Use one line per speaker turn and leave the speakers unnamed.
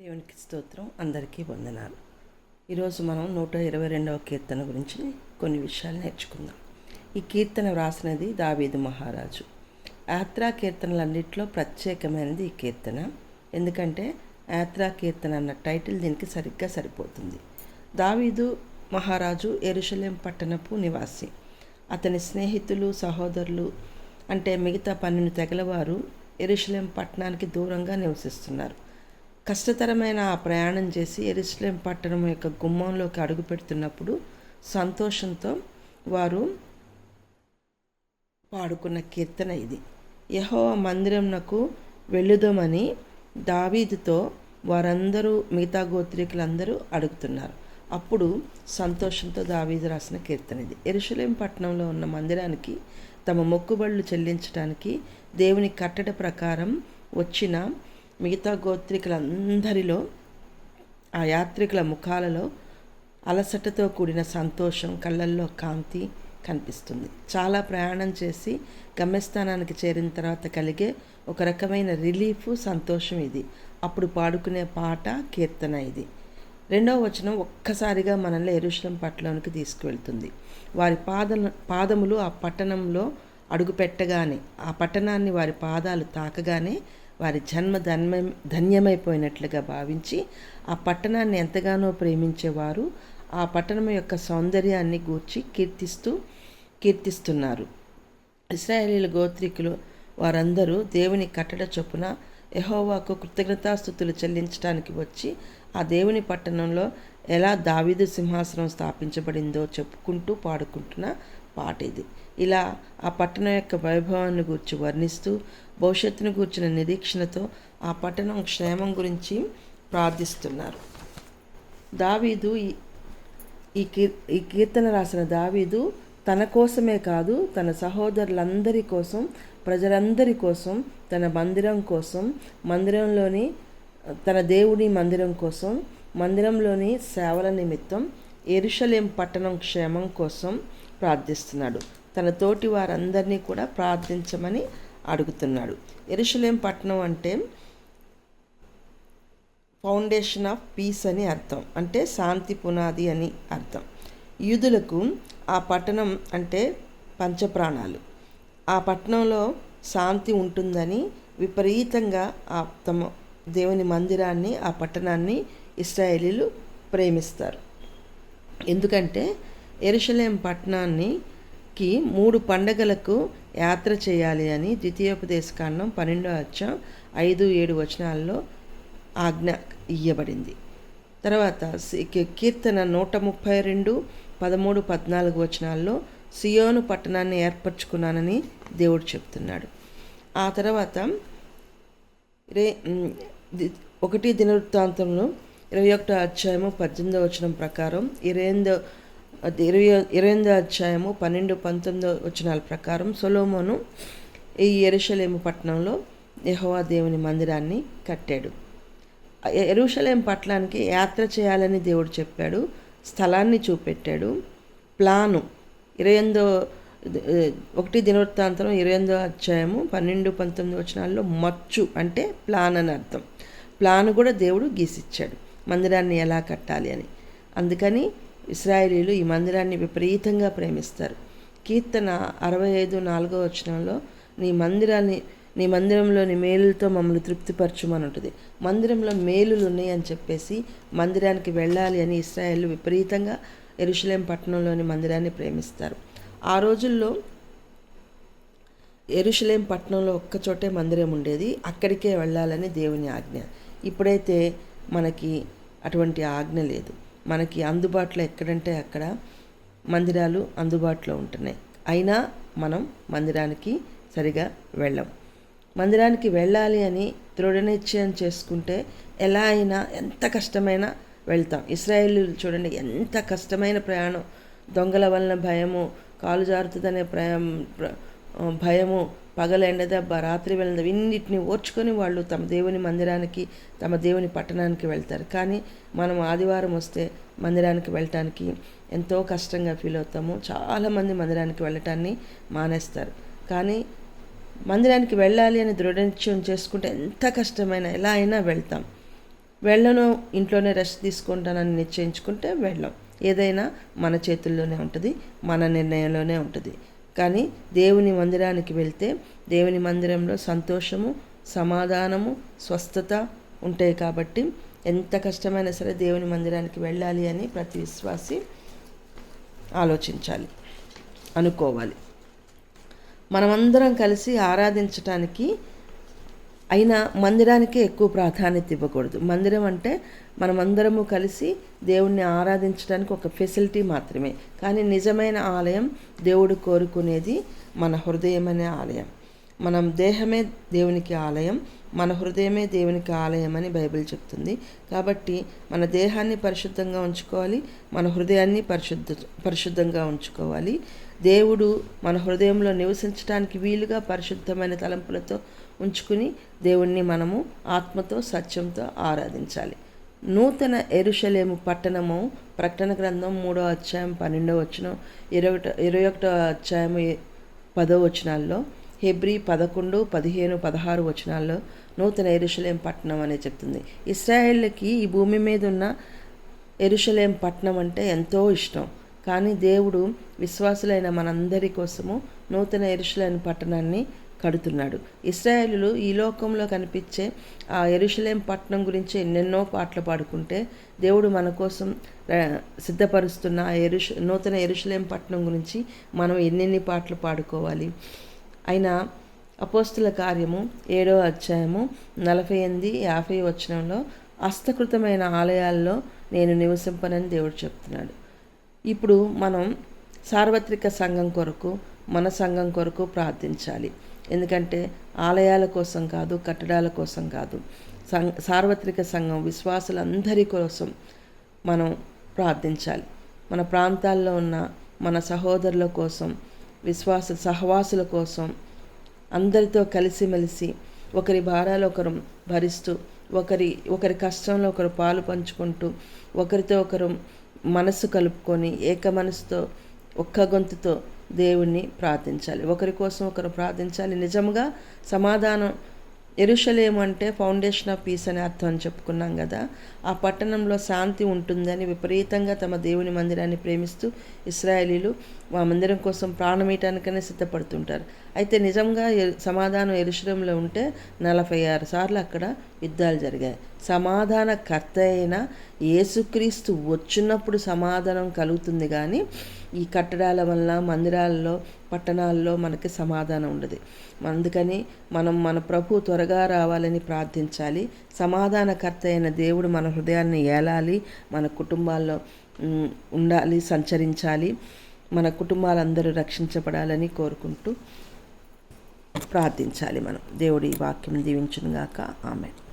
దేవునికి స్తోత్రం అందరికీ వందనాలు. ఈరోజు మనం నూట ఇరవై రెండవ కీర్తన గురించి కొన్ని విషయాలు నేర్చుకుందాం. ఈ కీర్తన వ్రాసినది దావీదు మహారాజు. యాత్రా కీర్తనలన్నింటిలో ప్రత్యేకమైనది ఈ కీర్తన. ఎందుకంటే యాత్రా కీర్తన అన్న టైటిల్ దీనికి సరిగ్గా సరిపోతుంది. దావీదు మహారాజు ఎరుషలేం పట్టణపు నివాసి. అతని స్నేహితులు సహోదరులు అంటే మిగతా పన్నెండు తెగలవారు ఎరుషలేం పట్టణానికి దూరంగా నివసిస్తున్నారు. కష్టతరమైన ఆ ప్రయాణం చేసి ఎరుసలేం పట్టణం యొక్క గుమ్మంలోకి అడుగుపెడుతున్నప్పుడు సంతోషంతో వారు పాడుకున్న కీర్తన ఇది. యహోవ మందిరంనకు వెళ్ళుదామని దావీదుతో వారందరూ మిగతా గోత్రికులందరూ అడుగుతున్నారు. అప్పుడు సంతోషంతో దావీదు రాసిన కీర్తన ఇది. ఎరుసలేం పట్టణంలో ఉన్న మందిరానికి తమ మొక్కుబళ్ళు చెల్లించడానికి దేవుని కట్టడ ప్రకారం వచ్చిన మిగతా గోత్రికులందరిలో ఆ యాత్రికుల ముఖాలలో అలసటతో కూడిన సంతోషం కళ్ళల్లో కాంతి కనిపిస్తుంది. చాలా ప్రయాణం చేసి గమ్యస్థానానికి చేరిన తర్వాత కలిగే ఒక రకమైన రిలీఫ్ సంతోషం ఇది. అప్పుడు పాడుకునే పాట కీర్తన ఇది. రెండవ వచనం ఒక్కసారిగా మనల్ని ఎరుషలం పట్టణానికి తీసుకువెళ్తుంది. వారి పాద పాదములు ఆ పట్టణంలో అడుగుపెట్టగానే ఆ పట్టణాన్ని వారి పాదాలు తాకగానే వారి జన్మ ధన్మ ధన్యమైపోయినట్లుగా భావించి ఆ పట్టణాన్ని ఎంతగానో ప్రేమించేవారు ఆ పట్టణం యొక్క సౌందర్యాన్ని గూర్చి కీర్తిస్తూ కీర్తిస్తున్నారు. ఇస్రాయేలీల గోత్రికులు వారందరూ దేవుని కట్టడ చొప్పున ఎహోవాకు కృతజ్ఞతాస్థుతులు చెల్లించడానికి వచ్చి ఆ దేవుని పట్టణంలో ఎలా దావిదు సింహాసనం స్థాపించబడిందో చెప్పుకుంటూ పాడుకుంటున్న పాట ఇది. ఇలా ఆ పట్టణం యొక్క వైభవాన్ని గురించి వర్ణిస్తూ భవిష్యత్తును గూర్చిన నిరీక్షణతో ఆ పట్టణం క్షేమం గురించి ప్రార్థిస్తున్నారు. దావీదు ఈ కీర్ ఈ కీర్తన రాసిన దావీదు తన కోసమే కాదు తన సహోదరులందరి కోసం ప్రజలందరి కోసం తన మందిరం కోసం మందిరంలోని తన దేవుని మందిరం కోసం మందిరంలోని సేవల నిమిత్తం ఎరుషలేం పట్టణం క్షేమం కోసం ప్రార్థిస్తున్నాడు. తన తోటి వారందరినీ కూడా ప్రార్థించమని అడుగుతున్నాడు. ఎరుషలేం పట్టణం అంటే ఫౌండేషన్ ఆఫ్ పీస్ అని అర్థం. అంటే శాంతి పునాది అని అర్థం. యూదులకు ఆ పట్టణం అంటే పంచప్రాణాలు. ఆ పట్టణంలో శాంతి ఉంటుందని విపరీతంగా ఆ తమ దేవుని మందిరాన్ని ఆ పట్టణాన్ని ఇస్రాయేలీలు ప్రేమిస్తారు. ఎందుకంటే ఎరుషలేం పట్టణానికి మూడు పండగలకు యాత్ర చేయాలి అని ద్వితీయోపదేశకాండం పన్నెండో అచ్చం ఐదు ఏడు వచనాల్లో ఆజ్ఞ ఇయ్యబడింది. తర్వాత కీర్తన నూట ముప్పై రెండు పదమూడు పద్నాలుగు వచనాల్లో సియోను పట్టణాన్ని ఏర్పరచుకున్నానని దేవుడు చెప్తున్నాడు. ఆ తర్వాత రే ఒకటి దినవృత్తాంతంలో ఇరవై ఒకటో అధ్యాయము పద్దెనిమిదో వచనం ప్రకారం ఇరవై ఇరవై ఇరవై ఎనిమిదో అధ్యాయము పన్నెండు పంతొమ్మిదో వచనాల ప్రకారం సొలోమోను ఈ ఎరుషలేము పట్టణంలో యహోవా దేవుని మందిరాన్ని కట్టాడు. ఎరుషలేం పట్టణానికి యాత్ర చేయాలని దేవుడు చెప్పాడు స్థలాన్ని చూపెట్టాడు. ప్లాను ఇరవై ఎనిమిదో ఒకటి దినవృత్తాంతరం ఇరవై ఎనిమిదో అధ్యాయము పన్నెండు పంతొమ్మిది వచనాల్లో మచ్చు అంటే ప్లాన్ అని అర్థం. ప్లాన్ కూడా దేవుడు గీసిచ్చాడు. మందిరాన్ని ఎలా కట్టాలి అని. అందుకని ఇస్రాయేలీలు ఈ మందిరాన్ని విపరీతంగా ప్రేమిస్తారు. కీర్తన అరవై ఐదు నాలుగో వచనంలో నీ మందిరాన్ని నీ మందిరంలోని మేలులతో మమ్మల్ని తృప్తిపరచుమని ఉంటుంది మందిరంలో మేలులు ఉన్నాయని చెప్పేసి మందిరానికి వెళ్ళాలి అని ఇస్రాయేల్ విపరీతంగా ఎరుషలేం పట్టణంలోని మందిరాన్ని ప్రేమిస్తారు. ఆ రోజుల్లో ఎరుషలేం పట్టణంలో ఒక్కచోటే మందిరం ఉండేది. అక్కడికే వెళ్ళాలని దేవుని ఆజ్ఞ. ఇప్పుడైతే మనకి అటువంటి ఆజ్ఞ లేదు. మనకి అందుబాటులో ఎక్కడంటే అక్కడ మందిరాలు అందుబాటులో ఉంటున్నాయి. అయినా మనం మందిరానికి సరిగా వెళ్ళం. మందిరానికి వెళ్ళాలి అని దృఢనిశ్చయం చేసుకుంటే ఎలా అయినా ఎంత కష్టమైనా వెళ్తాం. ఇస్రాయేల్ చూడండి ఎంత కష్టమైన ప్రయాణం. దొంగల వలన భయము కాలు జారుతుందనే ప్రయాణం భయము పగలెండ దెబ్బ రాత్రి వెళ్ళిన ఇన్నిటిని ఓర్చుకొని వాళ్ళు తమ దేవుని మందిరానికి తమ దేవుని పట్టణానికి వెళ్తారు. కానీ మనం ఆదివారం వస్తే మందిరానికి వెళ్ళటానికి ఎంతో కష్టంగా ఫీల్ అవుతాము. చాలామంది మందిరానికి వెళ్ళటాన్ని మానేస్తారు. కానీ మందిరానికి వెళ్ళాలి అని దృఢ నిశ్చయం చేసుకుంటే ఎంత కష్టమైనా ఎలా అయినా వెళ్తాం. వెళ్ళను ఇంట్లోనే రెస్ట్ తీసుకుంటానని నిశ్చయించుకుంటే వెళ్ళం. ఏదైనా మన చేతుల్లోనే ఉంటుంది మన నిర్ణయంలోనే ఉంటుంది. కానీ దేవుని మందిరానికి వెళ్తే దేవుని మందిరంలో సంతోషము సమాధానము స్వస్థత ఉంటాయి కాబట్టి ఎంత కష్టమైనా సరే దేవుని మందిరానికి వెళ్ళాలి అని ప్రతి విశ్వాసి ఆలోచించాలి అనుకోవాలి. మనమందరం కలిసి ఆరాధించటానికి అయినా మందిరానికే ఎక్కువ ప్రాధాన్యత ఇవ్వకూడదు. మందిరం అంటే మనమందరము కలిసి దేవుణ్ణి ఆరాధించడానికి ఒక ఫెసిలిటీ మాత్రమే. కానీ నిజమైన ఆలయం దేవుడు కోరుకునేది మన హృదయం అనే ఆలయం. మనం దేహమే దేవునికి ఆలయం మన హృదయమే దేవునికి ఆలయం అని బైబిల్ చెప్తుంది. కాబట్టి మన దేహాన్ని పరిశుద్ధంగా ఉంచుకోవాలి మన హృదయాన్ని పరిశుద్ధ పరిశుద్ధంగా ఉంచుకోవాలి. దేవుడు మన హృదయంలో నివసించడానికి వీలుగా పరిశుద్ధమైన తలంపులతో ఉంచుకుని దేవుణ్ణి మనము ఆత్మతో సత్యంతో ఆరాధించాలి. నూతన ఎరుషలేము పట్టణము ప్రకటన గ్రంథం మూడో అధ్యాయం పన్నెండో వచ్చిన ఇరవై ఇరవై ఒకటో అధ్యాయం పదో వచనాల్లో హెబ్రి పదకొండు పదిహేను పదహారు వచనాల్లో నూతన ఎరుషలేం పట్టణం అనే చెప్తుంది. ఇస్రాయేళ్ళకి ఈ భూమి మీద ఉన్న ఎరుషలేం పట్టణం అంటే ఎంతో ఇష్టం. కానీ దేవుడు విశ్వాసులైన మనందరి కోసము నూతన ఎరుషులైన పట్టణాన్ని కడుతున్నాడు. ఇస్రాయేలు ఈ లోకంలో కనిపించే ఆ ఎరుషలేం పట్టణం గురించి ఎన్నెన్నో పాటలు పాడుకుంటే దేవుడు మన కోసం సిద్ధపరుస్తున్న ఆ ఎరుష నూతన ఎరుషలేం పట్టణం గురించి మనం ఎన్నెన్ని పాటలు పాడుకోవాలి. అయినా అపోస్తుల కార్యము ఏడో అధ్యాయము నలభై ఎనిమిది యాభై వచనంలో హస్తకృతమైన ఆలయాల్లో నేను నివసింపనని దేవుడు చెప్తున్నాడు. ఇప్పుడు మనం సార్వత్రిక సంఘం కొరకు మన సంఘం కొరకు ప్రార్థించాలి. ఎందుకంటే ఆలయాల కోసం కాదు కట్టడాల కోసం కాదు. సం సార్వత్రిక సంఘం విశ్వాసులందరి కోసం మనం ప్రార్థించాలి. మన ప్రాంతాల్లో ఉన్న మన సహోదరుల కోసం విశ్వాస సహవాసుల కోసం అందరితో కలిసిమెలిసి ఒకరి భారాలు ఒకరు భరిస్తూ ఒకరి ఒకరి కష్టంలో ఒకరు పాలు పంచుకుంటూ ఒకరితో ఒకరు మనసు కలుపుకొని ఏక మనసుతో ఒక్క గొంతుతో దేవుణ్ణి ప్రార్థించాలి. ఒకరి కోసం ఒకరు ప్రార్థించాలి. నిజంగా సమాధానం ఎరుషలేము అంటే ఫౌండేషన్ ఆఫ్ పీస్ అనే అర్థం అని చెప్పుకున్నాం కదా. ఆ పట్టణంలో శాంతి ఉంటుందని విపరీతంగా తమ దేవుని మందిరాన్ని ప్రేమిస్తూ ఇస్రాయేలీలు ఆ మందిరం కోసం ప్రాణమీయటానికనే సిద్ధపడుతుంటారు. అయితే నిజంగా సమాధానం ఎరుషలంలో ఉంటే నలభై ఆరు సార్లు అక్కడ యుద్ధాలు జరిగాయి. సమాధాన కర్త అయిన యేసుక్రీస్తు వచ్చినప్పుడు సమాధానం కలుగుతుంది కానీ ఈ కట్టడాల వల్ల మందిరాల్లో పట్టణాల్లో మనకి సమాధానం ఉండదు. అందుకని మనం మన ప్రభు త్వరగా రావాలని ప్రార్థించాలి. సమాధానకర్త అయిన దేవుడు మన హృదయాన్ని ఏలాలి మన కుటుంబాల్లో ఉండాలి సంచరించాలి మన కుటుంబాలందరూ రక్షించబడాలని కోరుకుంటూ ప్రార్థించాలి మనం. దేవుడి వాక్యం దీవించునుగాక. ఆమె